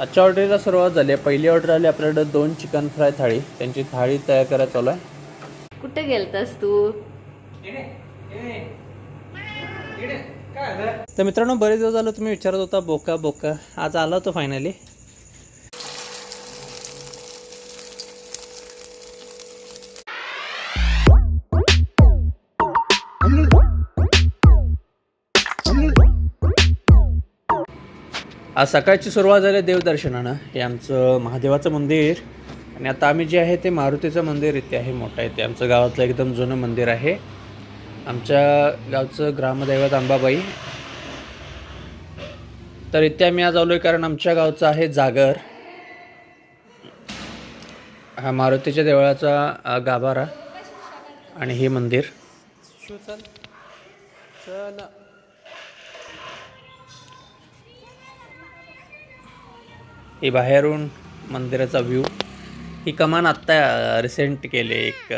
आजच्या ऑर्डरला सुरुवात झाली आहे. पहिली ऑर्डर आली आपल्याकडे दोन चिकन फ्राय थाळी. त्यांची थाळी तयार करायला चालू आहे. कुठे गेलतास तू? तर मित्रांनो बरेच दिवस झालं तुम्ही विचारत होता बोका बोका. आज आला तो फायनली आज सकाळची सुरुवात झाली देवदर्शनानं. हे आमचं महादेवाचं मंदिर. आणि आता आम्ही जे आहे ते मारुतीचं मंदिर इथे आहे मोठं इथे. आमचं गावातलं एकदम जुनं मंदिर आहे. आमच्या गावचं ग्रामदैवत अंबाबाई तर इथे आम्ही आज आलो आहे कारण आमच्या गावचं आहे जागर. हा मारुतीच्या देवळाचा गाभारा. आणि हे मंदिर. चल. हे बाहेरून मंदिराचा व्ह्यू ही कमान आत्ता रिसेंट केले. एक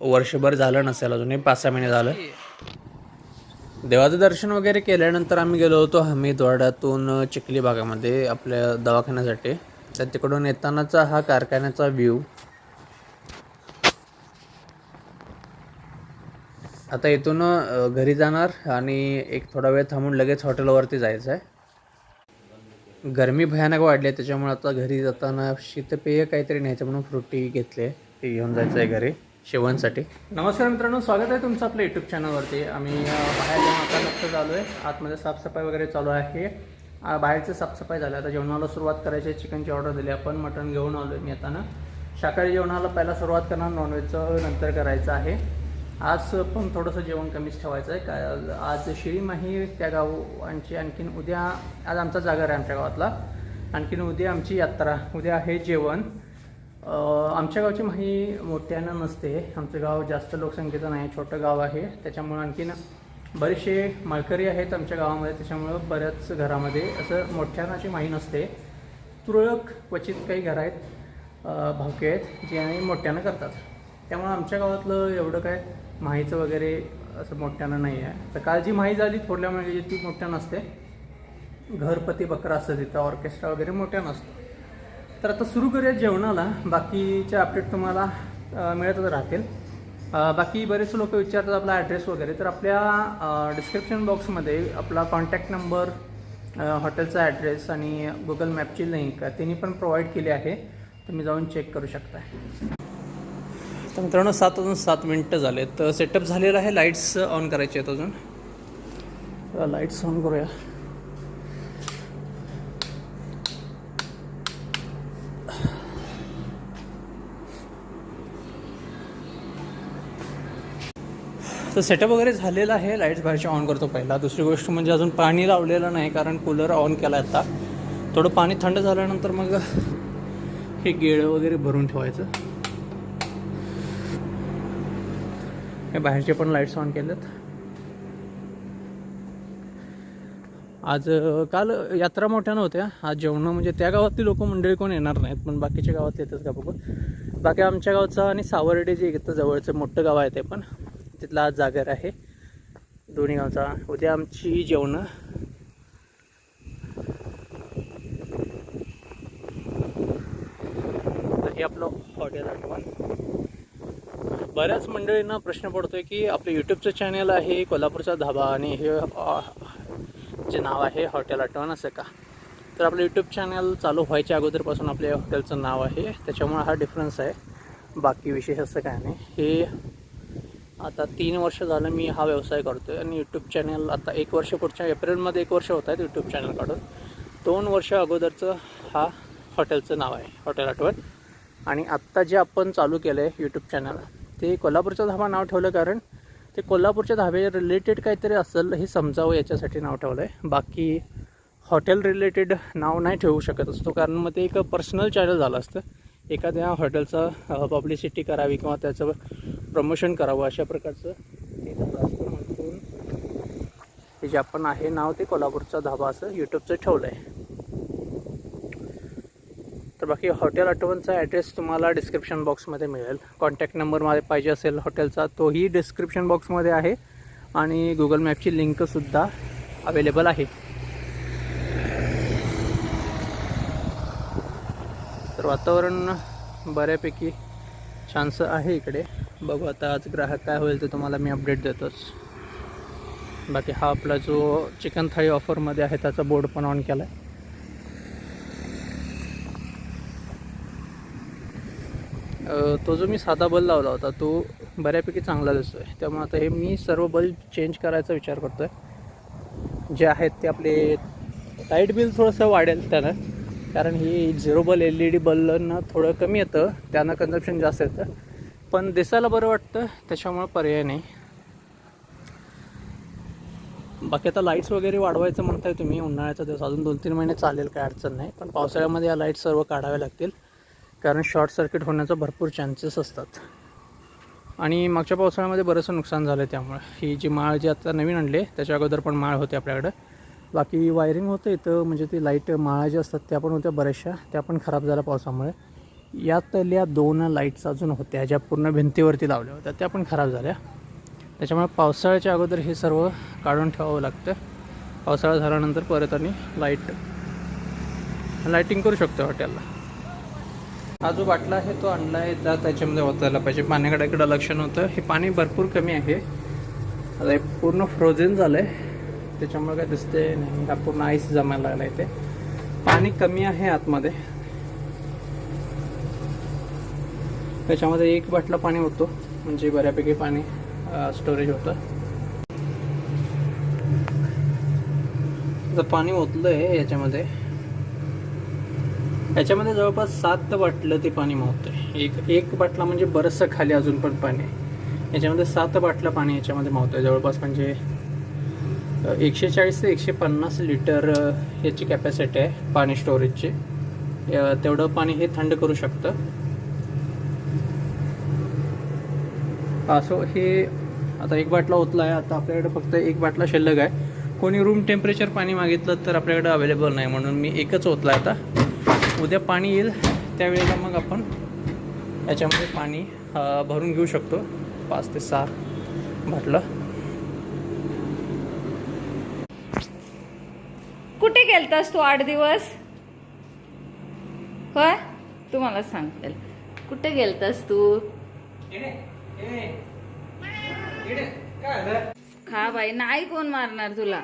वर्षभर झालं नसेल अजून एक पाच सहा महिने झालं. देवाचं दर्शन वगैरे केल्यानंतर आम्ही गेलो होतो हमीदवाड्यातून चिखली भागामध्ये आपल्या दवाखान्यासाठी. तर तिकडून येतानाचा हा कारखान्याचा व्ह्यू आता इथून घरी जाणार आणि एक थोडा वेळ थांबून लगेच हॉटेलवरती जायचं आहे गरमी भयानक वाढली आहे त्याच्यामुळे आता घरी जाताना शीतपेय काहीतरी न्यायचं म्हणून फ्रुटी घेतले ते घेऊन जायचं आहे घरी शेवणसाठी. नमस्कार मित्रांनो स्वागत आहे तुमचं आपल्या यूट्यूब चॅनलवरती आम्ही बाहेर जेव्हा आता नुकतं चालू आहे आतमध्ये साफसफाई वगैरे चालू आहे. बाहेरचं साफसफाई झाली. आता जेवणाला सुरुवात करायची आहे चिकनची ऑर्डर दिली आपण मटण घेऊन आलो आहे मी येताना शाकाहारी जेवणाला पहिला सुरुवात करणार नॉनव्हेजचं नंतर करायचं आहे. आज पण थोडंसं जेवण कमीच ठेवायचं आहे. का आज शिरीमाही त्या गावांची आणखीन उद्या आज आमचा जागर आहे आमच्या गावातला. आणखीन उद्या आमची यात्रा उद्या आहे जेवण. आमच्या गावची माही मोठ्यानं नसते. आमचं गाव जास्त लोकसंख्येचं नाही छोटं गाव आहे. त्याच्यामुळं आणखीन बरेचसे माळकरी आहेत आमच्या गावामध्ये. त्याच्यामुळं बऱ्याच घरामध्ये असं मोठ्यानाची माही नसते. तुरळक क्वचित काही घरं आहेत भावके आहेत जे आम्ही मोठ्यानं करतात. त्यामुळं आमच्या गावातलं एवढं काय माहीचं वगैरे असं मोठ्यानं नाही आहे. तर काल जी माही झाली थोडल्या म्हणजे ती मोठ्या नसते. घरपती बकरा असतं तिथं ऑर्केस्ट्रा वगैरे मोठ्या नसतो. तर आता सुरू करूया जेवणाला. बाकीचे अपडेट तुम्हाला मिळतच राहतील. बाकी बरेच लोक विचारतात आपला ॲड्रेस वगैरे. तर आपल्या डिस्क्रिप्शन बॉक्समध्ये आपला कॉन्टॅक्ट नंबर हॉटेलचा ॲड्रेस आणि गुगल मॅपची लिंक तिन्ही पण प्रोव्हाइड केली आहे. तुम्ही जाऊन चेक करू शकता तर मित्रांनो सात वाजून सात मिनटं झाले तर सेटअप झालेला आहे. लाईट्स ऑन करायचे आहेत अजून. लाईट्स ऑन करूया. तर सेटअप वगैरे झालेला आहे. लाईट्स बाहेरच्या ऑन करतो पहिला. दुसरी गोष्ट म्हणजे अजून पाणी लावलेलं नाही कारण कूलर ऑन केला आता. थोडं पाणी थंड झाल्यानंतर मग हे गेळं वगैरे भरून ठेवायचं. हे बाहेरचे पण लाईट्स ऑन केलेत. आज काल यात्रा मोठ्यानं होत्या आज जेवणं म्हणजे त्या गावातली लोक मंडळी कोण येणार नाहीत पण बाकीच्या गावात येतात का बघून बाकी आमच्या गावचं आणि सावर्डे जे इथं जवळचं मोठं गाव आहे ते पण तिथला आज जागर आहे. दोन्ही गावचा. उद्या आमची जेवणं. तर हे आपलं हॉटेल आठवण बऱ्याच मंडळींना प्रश्न पडतोय की आपलं यूट्यूबचं चॅनल आहे कोल्हापूरचा धाबा आणि हे जे नाव आहे हॉटेल आठवण असं का? तर आपलं यूट्यूब चॅनल चालू व्हायच्या अगोदरपासून आपल्या हॉटेलचं नाव आहे. त्याच्यामुळे हा डिफरन्स आहे. बाकी विशेष असं काय नाही. हे आता तीन वर्ष झालं मी हा व्यवसाय करतो आहे आणि यूट्यूब चॅनल आता एक वर्ष पुढच्या एप्रिलमध्ये एक वर्ष होत आहेत यूट्यूब चॅनल काढून. दोन वर्ष अगोदरचं हा हॉटेलचं नाव आहे हॉटेल आठवण. आणि आत्ता जे आपण चालू केलं आहे यूट्यूब चॅनल ते कोल्हापूरचा धाबा नाव ठेवलं कारण ते कोल्हापूरच्या धाबे रिलेटेड काहीतरी असेल हे समजावं याच्यासाठी नाव ठेवलं आहे बाकी हॉटेल रिलेटेड नाव नाही ठेवू शकत असतो कारण मग ते एक पर्सनल चॅनल झालं असतं. एखाद्या हॉटेलचं पब्लिसिटी करावी किंवा त्याचं प्रमोशन करावं अशा प्रकारचं ते म्हणून हे जे आपण आहे नाव ते कोल्हापूरचा धाबा असं यूट्यूबचं ठेवलं आहे बाकी हॉटेल आठवणचा ॲड्रेस तुम्हाला डिस्क्रिप्शन बॉक्समध्ये मिळेल. कॉन्टॅक्ट नंबर माझे पाहिजे असेल हॉटेलचा तोही डिस्क्रिप्शन बॉक्समध्ये आहे. आणि गुगल मॅपची लिंकसुद्धा अवेलेबल आहे. तर वातावरण बऱ्यापैकी छानसं आहे इकडे. बघू आता आज ग्राहक काय होईल ते तुम्हाला मी अपडेट देतोच. बाकी हा आपला जो चिकन थाळी ऑफरमध्ये आहे त्याचा बोर्ड पण ऑन केला आहे तो जो मी साधा बल्ब लावला होता तो बऱ्यापैकी चांगला दिसतो आहे त्यामुळे आता हे मी सर्व बल्ब चेंज करायचा विचार करतो आहे जे आहेत ते आपले लाइट बिल थोडंसं वाढेल त्यानं. कारण ही zero bulb L E D बल्बनं थोडं कमी येतं त्यानं कन्झप्शन जास्त येतं. पण दिसायला बरं वाटतं त्याच्यामुळं पर्याय नाही. बाकी आता लाईट्स वगैरे वाढवायचं म्हणताय तुम्ही उन्हाळ्याचा दिवस अजून दोन तीन महिने चालेल काय अडचण नाही. पण पावसाळ्यामध्ये या लाइट सर्व काढाव्या लागतील. कारण शॉर्ट सर्किट होण्याचा भरपूर चान्सेस असतात. आणि मागच्या पावसाळ्यामध्ये बरंचसं नुकसान झालं आहे त्यामुळे. ही जी माळ जी आता नवीन आणली आहे त्याच्या अगोदर पण माळ होते आपल्याकडं. बाकी वायरिंग होतं इथं म्हणजे ती लाइट माळा ज्या असतात त्या पण होत्या बऱ्याचशा. त्या पण खराब झाल्या पावसामुळे. यातल्या दोन लाईट्स अजून होत्या ज्या पूर्ण भिंतीवरती लावल्या होत्या. त्या पण खराब झाल्या. त्याच्यामुळे पावसाळ्याच्या अगोदर हे सर्व काढून ठेवावं लागतं. पावसाळा झाल्यानंतर परत आणि लाइट लाईटिंग करू शकतो हॉटेलला. हा जो बाटला आहे तो आणला आहे त्या त्याच्यामध्ये वाचायला पाहिजे. पाण्याकडे इकडं लक्ष नव्हतं. हे पाणी भरपूर कमी आहे. आता हे पूर्ण फ्रोझन झालं आहे त्याच्यामुळे काय दिसते नाही. हा पूर्ण आईस जमायला लागला इथे. पाणी कमी आहे आतमध्ये. त्याच्यामध्ये एक बाटला पाणी होतो. म्हणजे बऱ्यापैकी पाणी स्टोरेज होतं. पाणी ओतलं आहे याच्यामध्ये. याच्यामध्ये जवळपास सात बाटलं ते पाणी मावतंय एक एक बाटला म्हणजे बरंचसं खाली अजून पण पाणी आहे. याच्यामध्ये सात बाटलं पाणी याच्यामध्ये मावतंय जवळपास म्हणजे एकशे चाळीस ते एकशे पन्नास लिटर याची कॅपॅसिटी आहे पाणी स्टोरेजची तेवढं पाणी हे थंड करू शकतं. असो हे आता एक बाटला ओतला आहे. आता आपल्याकडे फक्त एक बाटला शिल्लक आहे. कोणी रूम टेम्परेचर पाणी मागितलं तर आपल्याकडे अवेलेबल नाही म्हणून मी एकच ओतला आहे आता. उद्या पाणी येईल त्यावेळेला मग आपण याच्यामध्ये पाणी भरून घेऊ शकतो. पाच ते सहा बाटलं. कुठे गेलतास तू आठ दिवस? होय? तू मला सांगतेल कुठे गेलतास तू? खा बाई नाही कोण मारणार तुला.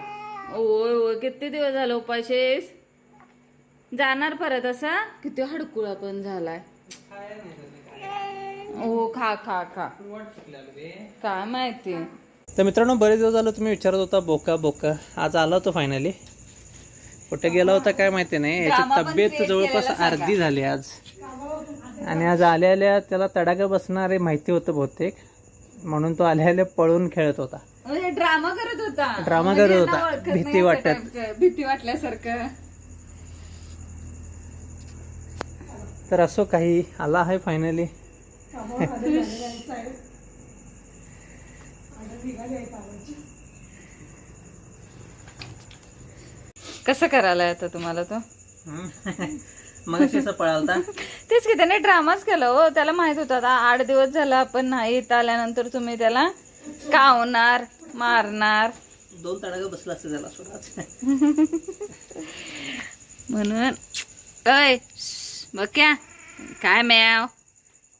ओय ओय किती दिवस झाले उपाशीस? जाणार परत असा? किती हडकुळा पण झालाय. हो खा खा खा. काय माहिती? तर मित्रांनो बरेच दिवस झालं तुम्ही विचारत होता बोका बोका. आज आला होता फायनली कुठे गेला होता काय माहिती नाही. याची तब्येत जवळपास. अर्धी झाली आज. आणि आज आल्या आल्या त्याला तडाखा बसणार माहिती होतं बहुतेक. म्हणून तो आल्या आल्या पळून खेळत होता. ड्रामा करत होता. Drama म्हणजे करत होता. भीती वाटत. भीती वाटल्यासारखं. तर असो काही आला आहे फायनली कसं करायला आता तुम्हाला तो? मग पळालता. तेच की त्याने ड्रामाच केला हो त्याला माहीत होतं. आता आठ दिवस झाला आपण नाही इथं आल्यानंतर तुम्ही त्याला कावणार मारणार. दोन तडाखा बसला असतं त्याला. म्हणून अय बघ्या काय मॅव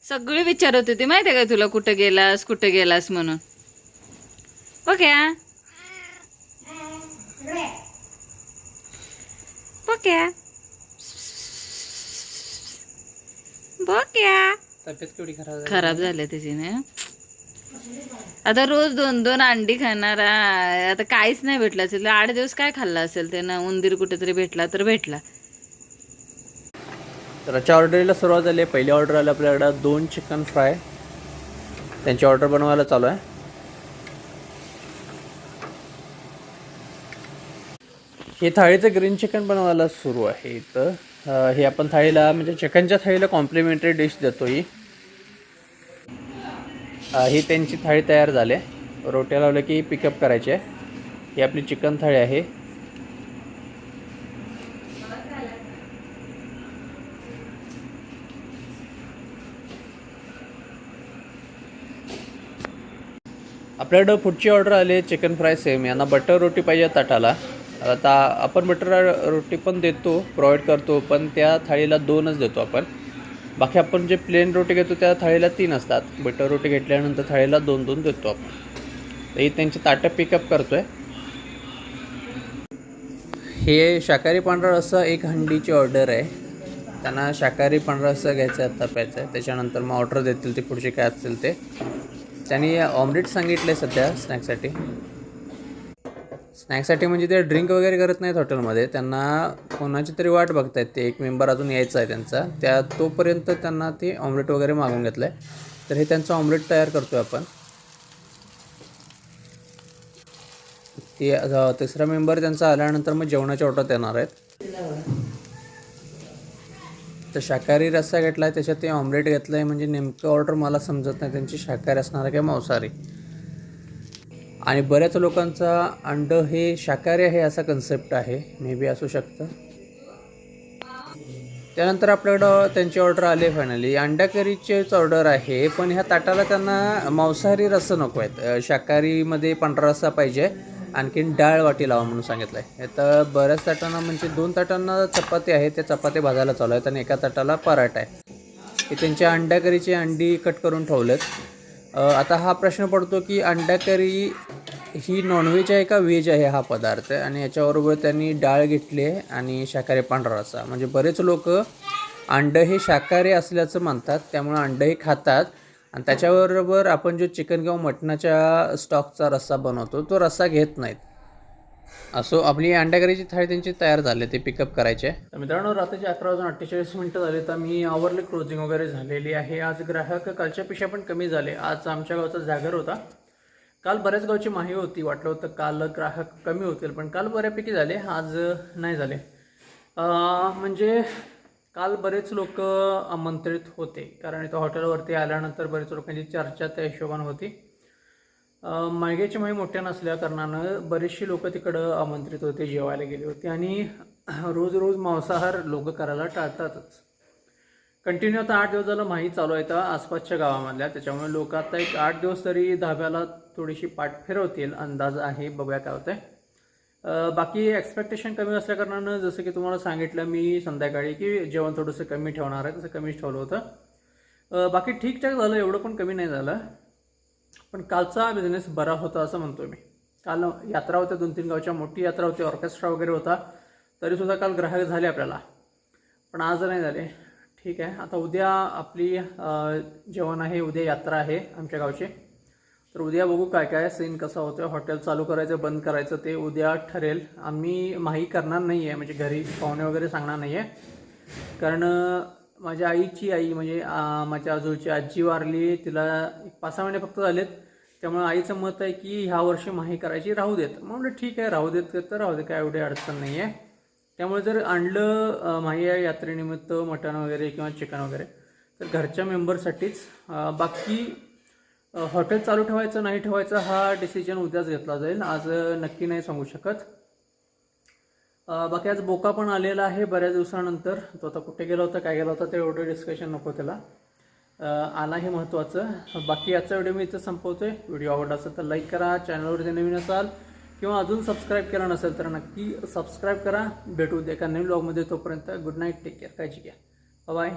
सगळी विचारत होती माहितीये का तुला कुठं गेलास कुठं गेलास म्हणून? बघ्या बघ्या बघ्या खराब झाले? त्याची ना. आता रोज दोन दोन अंडी खाणारा आता काहीच नाही भेटलं असेल. आठ दिवस काय खाल्ला असेल त्यानं? उंदीर कुठेतरी भेटला तर भेटला. तर आजच्या ऑर्डरीला सुरुवात झाली आहे. पहिली ऑर्डर आली आपल्याकडं दोन चिकन फ्राय. त्यांची ऑर्डर बनवायला चालू आहे. हे थाळीचं ग्रीन चिकन बनवायला सुरू आहे तर हे आपण थाळीला म्हणजे चिकनच्या थाळीला कॉम्प्लिमेंटरी डिश देतो ही ही त्यांची थाळी तयार झाली आहे. रोट्या लावल्या की पिकअप करायची आहे. ही आपली चिकन थाळी आहे. आपल्याकडं पुढची ऑर्डर आली आहे चिकन फ्राय सेम यांना बटर रोटी पाहिजे ताटाला. आता आपण बटर रोटी पण देतो प्रोव्हाइड करतो पण त्या थाळीला दोनच देतो आपण. बाकी आपण जे प्लेन रोटी घेतो त्या थाळीला तीन असतात. बटर रोटी घेतल्यानंतर थाळीला दोन दोन देतो आपण. तर ही त्यांची ताटं पिकअप करतो आहे हे शाकाहारी पांढरा रस्सा एक हंडीची ऑर्डर आहे. त्यांना शाकाहारी पांढरा रस्सा घ्यायचा आहे आता प्यायचा आहे. त्याच्यानंतर मग ऑर्डर देतील ते पुढचे काय असतील ते. त्यांनी ऑमलेट सांगितलं आहे सध्या स्नॅक्ससाठी. स्नॅक्ससाठी म्हणजे ते ड्रिंक वगैरे करत नाहीत हॉटेलमध्ये. त्यांना कोणाची तरी वाट बघतायत. ते एक मेंबर अजून यायचा आहे त्यांचा. त्या तोपर्यंत त्यांना ते ऑमलेट वगैरे मागून घेतलं आहे तर हे त्यांचं ऑमलेट तयार करतो आहे आपण. ते तिसरा मेंबर त्यांचा आल्यानंतर मग जेवणाच्या ऑर्डर येणार आहेत. तर शाकाहारी रस्सा घेतला आहे त्याच्यात ते ऑमलेट घेतलं आहे म्हणजे नेमकं ऑर्डर मला समजत नाही त्यांची शाकाहारी असणार आहे किंवा मांसाहारी? आणि बऱ्याच लोकांचा अंडं हे शाकाहारी आहे असा कन्सेप्ट आहे मे बी असू शकतं. त्यानंतर आपल्याकडं त्यांची ऑर्डर आली आहे फायनली अंडा करीचीच ऑर्डर आहे पण ह्या ताटाला त्यांना मांसाहारी रस्सा नको आहेत. शाकाहारीमध्ये पांढरा रस्सा पाहिजे. आणखीन डाळ वाटी लावा म्हणून सांगितलं आहे तर बऱ्याच ताटांना म्हणजे दोन ताटांना चपाती आहे त्या चपाती भाजायला चालू आहेत आणि एका ताटाला पराठा आहे. हे त्यांच्या अंड्याकरीची अंडी कट करून ठेवलेत. आता हा प्रश्न पडतो की अंड्याकरी करी ही नॉनव्हेज आहे का व्हेज आहे हा पदार्थ? आणि याच्याबरोबर त्यांनी डाळ घेतली आहे आणि शाकाहारी पांढरा रस्सा. म्हणजे बरेच लोक अंडं हे शाकाहारी असल्याचं मानतात त्यामुळे अंडं हे खातात. आणि त्याच्याबरोबर आपण जो चिकन किंवा मटणाच्या स्टॉकचा रस्सा बनवतो तो रस्सा घेत नाहीत. असो आपली अंड्याकरीची थाळी त्यांची तयार झाली ते पिकअप करायचे. तर मित्रांनो रात्रीचे अकरा वाजून अठ्ठेचाळीस मिनटं झाले तर मी आवरले क्लोजिंग वगैरे झालेली आहे. आज ग्राहक कालच्यापेक्षा पण कमी झाले. आज आमच्या गावचा जागर होता. काल बऱ्याच गावची माही होती वाटलं होतं काल ग्राहक कमी होतील पण काल बऱ्यापैकी झाले आज नाही झाले. म्हणजे काल बरेच लोक आमंत्रित होते. कारण इथं हॉटेलवरती आल्यानंतर बरेच लोकांची चर्चा त्या हिशोबाने होती. अ, माळग्याची माही मोठ्या नसल्या कारणानं बरेचशी लोक तिकडं आमंत्रित होते जेवायला गेले होते. आणि रोज रोज मांसाहार लोक करायला टाळतातच. कंटिन्यू आता आठ दिवस झालं माही चालू आहे त्या आसपासच्या गावामधल्या. त्याच्यामुळे लोक आता एक आठ दिवस तरी धाब्याला थोडीशी पाठ फिरवतील अंदाज आहे बघूया काय होतं आहे बाकी एक्सपेक्टेशन कमी असल्याकारणानं जसं की तुम्हाला सांगितलं मी संध्याकाळी की जेवण थोडंसं कमी ठेवणार आहे तसं कमीच ठेवलं होतं. बाकी ठीकठाक झालं एवढं पण कमी नाही झालं. पण कालचा बिझनेस बरा होता असं म्हणतो मी. काल यात्रा होत्या दोन तीन गावच्या मोठी यात्रा होती ऑर्केस्ट्रा वगैरे होता. तरीसुद्धा काल ग्राहक झाले आपल्याला. पण आज नाही झाले. ठीक आहे. आता उद्या आपली जेवण आहे उद्या यात्रा आहे आमच्या गावची. तर उद्या बघू काय काय सीन कसा होतो हॉटेल चालू करायचं बंद करायचं ते उद्या ठरेल. आम्ही माही करणार नाही आहे म्हणजे घरी पाहुणे वगैरे सांगणार नाही आहे कारण माझ्या आईची आई म्हणजे माझ्या आजूची आजी वारली तिला पाच सहा महिने फक्त झालेत. त्यामुळे आईचं मत आहे की ह्या वर्षी माही करायची राहू देत. मग ठीक आहे राहू देत तर राहू दे काय एवढी अडचण नाही आहे त्यामुळे जर आणलं माही या यात्रेनिमित्त मटण वगैरे किंवा चिकन वगैरे तर घरच्या मेंबरसाठीच बाकी हॉटेल चालू ठेवायचं नाही ठेवायचं हा डिसिजन उद्याच घेतला जाईल. आज नक्की नाही सांगू शकत. बाकी आज बोका पण आलेला आहे बऱ्याच दिवसानंतर. तो आता कुठे गेला होता काय गेला होता ते एवढं डिस्कशन नको त्याला. आला हे महत्त्वाचं बाकी आजचा व्हिडिओ मी इथं संपवतोय. व्हिडिओ आवडला असेल तर लाईक करा. चॅनलवरती नवीन असाल किंवा अजून सबस्क्राईब केला नसेल तर नक्की सबस्क्राईब करा. भेटू एका नवीन ब्लॉगमध्ये तोपर्यंत गुड नाईट टेक केअर काळजी घ्या. बाय